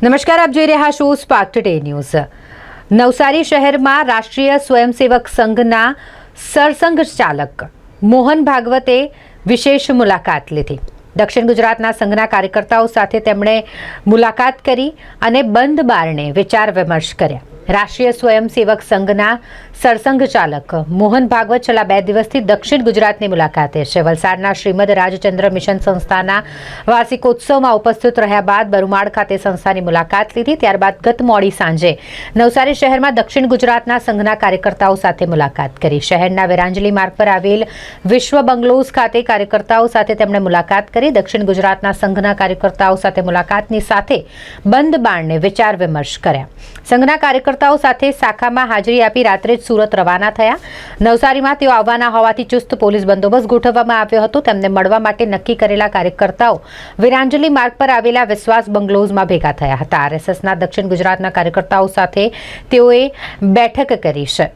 નમસ્કાર, આપ જોઈ રહ્યા છો સ્પાર્ક ટુડે ન્યૂઝ નવસારી શહેરમાં રાષ્ટ્રીય સ્વયંસેવક સંઘના સરસંઘ ચાલક મોહન ભાગવતે વિશેષ મુલાકાત લીધી. દક્ષિણ ગુજરાતના સંઘના કાર્યકર્તાઓ સાથે તેમણે મુલાકાત કરી અને બંધ બારણે વિચાર વિમર્શ કર્યા. રાષ્ટ્રીય સ્વયંસેવક સંઘના સરસંઘ ચાલક મોહન ભાગવત છેલ્લા બે દિવસથી દક્ષિણ ગુજરાતની મુલાકાતે છે. વલસાડના શ્રીમદ રાજચંદ્ર મિશન સંસ્થાના વાર્ષિકોત્સવમાં ઉપસ્થિત રહ્યા બાદ બરુમાળ ખાતે સંસ્થાની મુલાકાત લીધી. ત્યારબાદ ગત મોડી સાંજે નવસારી શહેરમાં દક્ષિણ ગુજરાતના સંઘના કાર્યકર્તાઓ સાથે મુલાકાત કરી. શહેરના વેરાંજલી માર્ગ પર આવેલ વિશ્વ બંગલોઝ ખાતે કાર્યકર્તાઓ સાથે તેમણે મુલાકાત કરી. દક્ષિણ ગુજરાતના સંઘના કાર્યકર્તાઓ સાથે મુલાકાતની સાથે બંધ બાણને વિચાર વિમર્શ કર્યા. સંઘના કાર્યકર્તાઓ સાથે શાખામાં હાજરી આપી રાત્રે જ સુરત રવાના થયા. નવસારીમાં તેઓ આવવાના હોવાથી ચુસ્ત પોલીસ બંદોબસ્ત ગોઠવવામાં આવ્યો હતો. તેમને મળવા માટે નક્કી કરેલા કાર્યકર્તાઓ વિરાંજલી માર્ગ પર આવેલા વિશ્વાસ બંગલોઝમાં ભેગા થયા હતા. આરએસએસના દક્ષિણ ગુજરાતના કાર્યકર્તાઓ સાથે તેઓએ બેઠક કરી છે.